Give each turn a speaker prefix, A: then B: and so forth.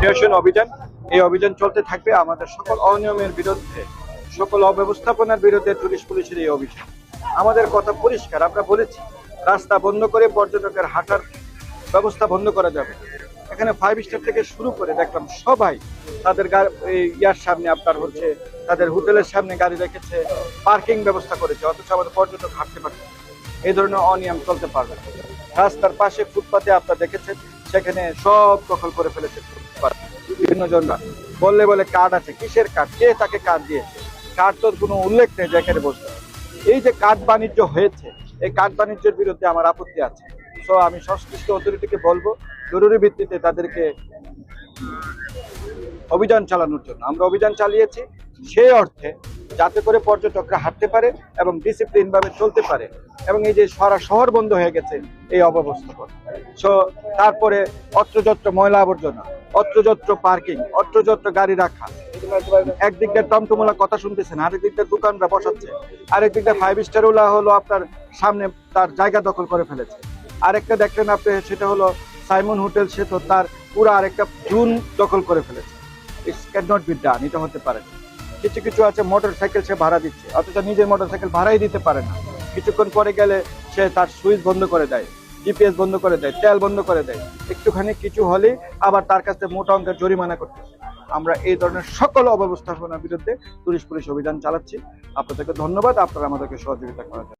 A: নিরসন অভিযান এই অভিযান চলতে থাকবে আমাদের সকল অনিয়মের বিরুদ্ধে, সকল অব্যবস্থাপনার বিরুদ্ধে টুরিস্ট পুলিশের এই অভিযান আমাদের কথা পরিষ্কার, আমরা বলেছি, রাস্তা বন্ধ করে পর্যটকের হাঁটার ব্যবস্থা বন্ধ করা যাবে এখানে ফাইভ স্টার থেকে শুরু করে দেখলাম সবাই তাদের ইয়ার সামনে আপনার হচ্ছে, তাদের হোটেলের সামনে গাড়ি রেখেছে, পার্কিং ব্যবস্থা করেছে, অথচ আমাদের পর্যটক হাঁটতে পারছে। এই ধরনের অনিয়ম চলতে পারবে। রাস্তার পাশে ফুটপাতে আপনারা দেখেছেন, সেখানে সব দখল করে ফেলেছে বিভিন্ন জনরা বললে বলে কার্ড আছে, কিসের কার্ড, কে তাকে কার্ড দিয়েছে? কার্ড তোর কোনো উল্লেখ নেই যে এখানে বসতে এই যে কার্ড বাণিজ্য হয়েছে, এই কার্ড বাণিজ্যের বিরুদ্ধে আমার আপত্তি আছে। সো আমি সংশ্লিষ্ট অথরিটিকে বলব, জরুরি ভিত্তিতে তাদেরকে অভিযান চালানোর জন্য। আমরা অভিযান চালিয়েছি সেই অর্থে যাতে করে পর্যটকরা হাঁটতে পারে এবং ডিসিপ্লিন ভাবে চলতে পারে এবং এই যে সারা শহর বন্ধ হয়ে গেছে, এই অব্যবস্থাপন। সো তারপরে অত্রযত্র ময়লা আবর্জনা অত্রযত্র পার্কিং অত্রযত্র গাড়ি রাখা। একদিক দিয়ে টমটমলা কথা শুনতেছেন আরেক দিক দিয়ে দোকানরা বসাচ্ছে আরেক দিক দিয়ে ফাইভ স্টার ওলা হলো আপনার সামনে তার জায়গা দখল করে ফেলেছে। আরেকটা দেখলেন আপনি, সেটা হলো সাইমন হোটেল সে তো তার পুরো আরেকটা জুন দখল করে ফেলেছে। It's can not be done এটা হতে পারে না। কিছু কিছু আছে মোটর সাইকেল সে ভাড়া দিচ্ছে। অথচ নিজের মোটর সাইকেল ভাড়াই দিতে পারে না। কিছুক্ষণ পরে গেলে সে তার সুইচ বন্ধ করে দেয় জিপিএস বন্ধ করে দেয়, তেল বন্ধ করে দেয়। একটুখানি কিছু হলেই আবার তার কাছে মোটা অঙ্কের জরিমানা করতেছে আমরা এই ধরনের সকল অব্যবস্থাপনার বিরুদ্ধে পুলিশ পুলিশ অভিযান চালাচ্ছি। আপনাদেরকে ধন্যবাদ। আপনারা আমাদেরকে সহযোগিতা করার